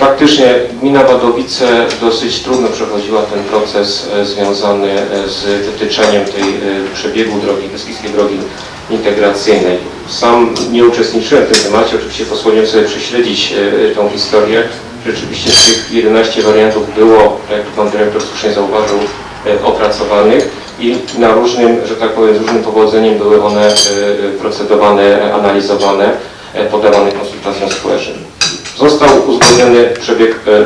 Faktycznie gmina Wadowice dosyć trudno przechodziła ten proces e, związany e, z wytyczeniem tej e, przebiegu drogi, Beskidzkiej Drogi Integracyjnej. Sam nie uczestniczyłem w tym temacie, oczywiście pozwoliłem sobie prześledzić tą historię. Rzeczywiście z tych 11 wariantów było, tak jak pan dyrektor słusznie zauważył, opracowanych i na różnym, że tak powiem, z różnym powodzeniem były one procedowane, analizowane, podawane konsultacjom społecznym. Został uzgodniony przebieg, e, e,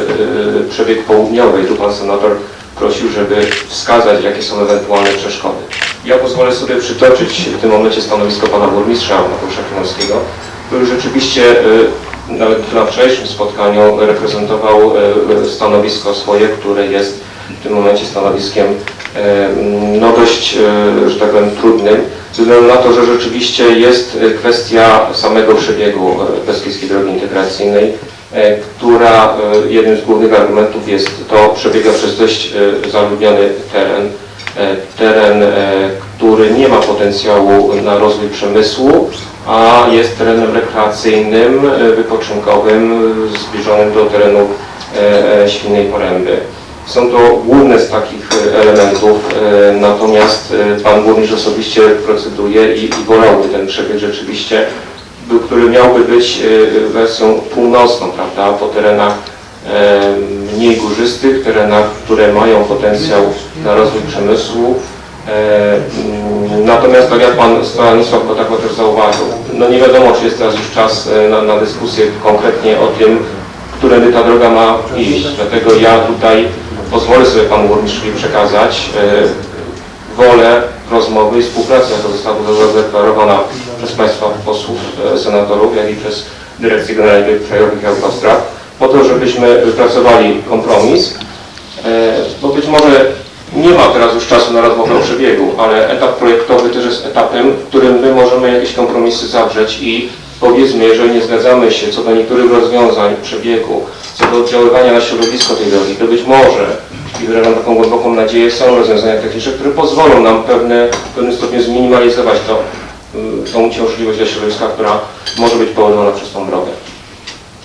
przebieg południowy i tu pan senator prosił, żeby wskazać, jakie są ewentualne przeszkody. Ja pozwolę sobie przytoczyć w tym momencie stanowisko pana burmistrza Mateusza Klimowskiego, który rzeczywiście e, nawet na wczorajszym spotkaniu reprezentował stanowisko swoje, które jest w tym momencie stanowiskiem no dość, że tak powiem, trudnym, ze względu na to, że rzeczywiście jest kwestia samego przebiegu Beskidzkiej Drogi Integracyjnej, która e, jednym z głównych argumentów jest to, przebiega przez dość e, zaludniony teren, e, teren, e, który nie ma potencjału na rozwój przemysłu, a jest terenem rekreacyjnym, e, wypoczynkowym, e, zbliżonym do terenu e, e, Świnnej Poręby. Są to główne z takich e, elementów, e, natomiast e, Pan Burmistrz osobiście proceduje i, i wolałby ten przebieg rzeczywiście, który miałby być e, wersją północną, prawda, po terenach e, mniej górzystych, terenach, które mają potencjał na rozwój przemysłu. E, mm, Natomiast tak jak Pan Stanisław Kotako też zauważył, no nie wiadomo, czy jest teraz już czas na, na dyskusję konkretnie o tym, którędy ta droga ma iść. Dlatego ja tutaj pozwolę sobie Panu Burmistrzowi przekazać wolę rozmowy i współpracy, jaka została zadeklarowana przez Państwa posłów, e, senatorów, jak i przez Dyrekcję Generalną Krajowych Autostrad, po to, żebyśmy wypracowali kompromis, e, bo być może nie ma teraz już czasu na rozmowę o przebiegu, ale etap projektowy też jest etapem, w którym my możemy jakieś kompromisy zawrzeć i powiedzmy, jeżeli nie zgadzamy się co do niektórych rozwiązań przebiegu, co do oddziaływania na środowisko tej drogi, to być może, i wyrażam taką głęboką nadzieję, są rozwiązania techniczne, które pozwolą nam pewne, w pewnym stopniu zminimalizować to, tą uciążliwość dla środowiska, która może być powodowana przez tą drogę.